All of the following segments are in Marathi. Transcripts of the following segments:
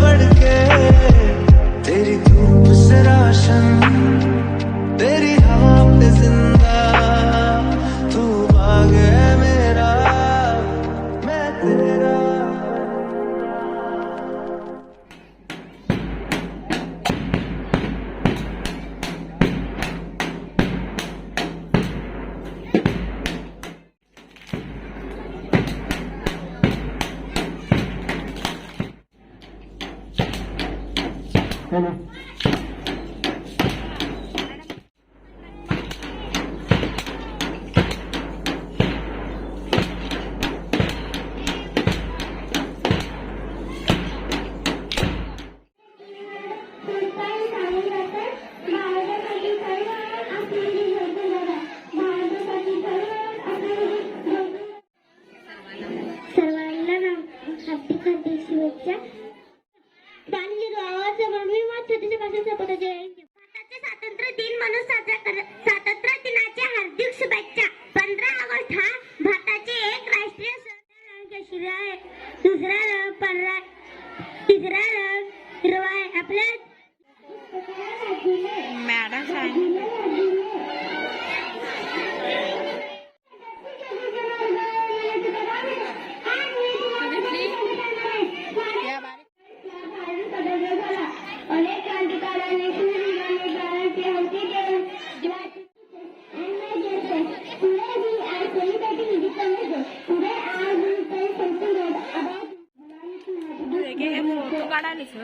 बढ़ के muhtelif स्वातंत्र्य दिनाच्या हार्दिक शुभेच्छा. आलीच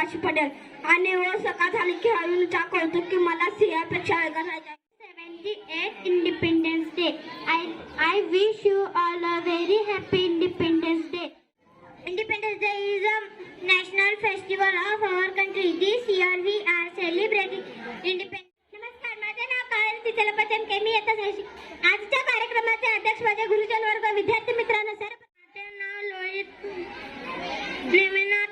पटेल आणि व सकाळ झाली खेळाडूंच्या कौतुक की मला सिंहापेक्षा वेगळा राजा seventy eight Independence Day I I wish you all a very happy Independence Day Independence Day. Is a national festival of our country. This year we are celebrating independence. नमस्कार माझे नाव कायल तिचलपचन के. मी येतच आहे. आजच्या कार्यक्रमाचे अध्यक्ष माझे गुरुजन वर्ग विद्यार्थी मित्रांनो सर माझे नाव लोहित नेमिनाथ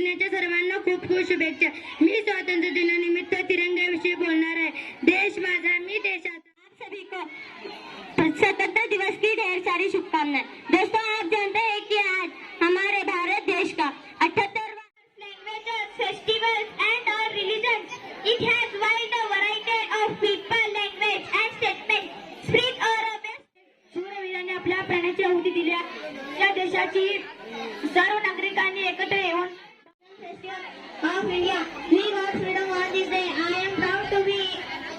दिनाच्या सर्वांना खूप खूप शुभेच्छा. मी स्वातंत्र्य दिनानिमित्त तिरंग्याविषयी बोलणार आहे. देश माझा मी देशाचा. आप सभी को स्वतंत्रता दिवस की ढेर सारी शुभकामनाएं. दोस्तों आप जानते हैं कि आज हमारे भारत देश का of India. We got freedom on this day. I am proud to be.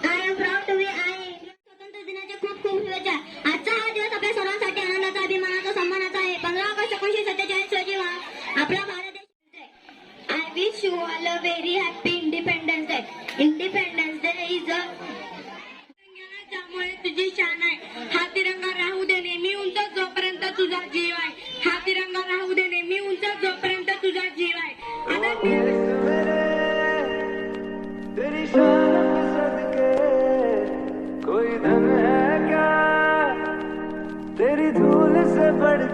I am proud to be. I स्वातंत्र्य दिनाच्या खूप खूप शुभेच्छा आजचा हा दिवस आपल्या सर्वांसाठी आनंदाचा अभिमानाचा सन्मानाचा आहे पंधरा ऑगस्ट एकोणीसशे सत्तेचाळीस रोजी आपला भारत देश I wish you all a very happy Independence Day Independence Day is a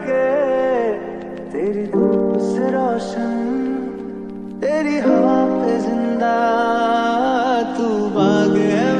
लगे के तेरी धूप से रोशन तेरी हवा पे जिंदा तू बाग है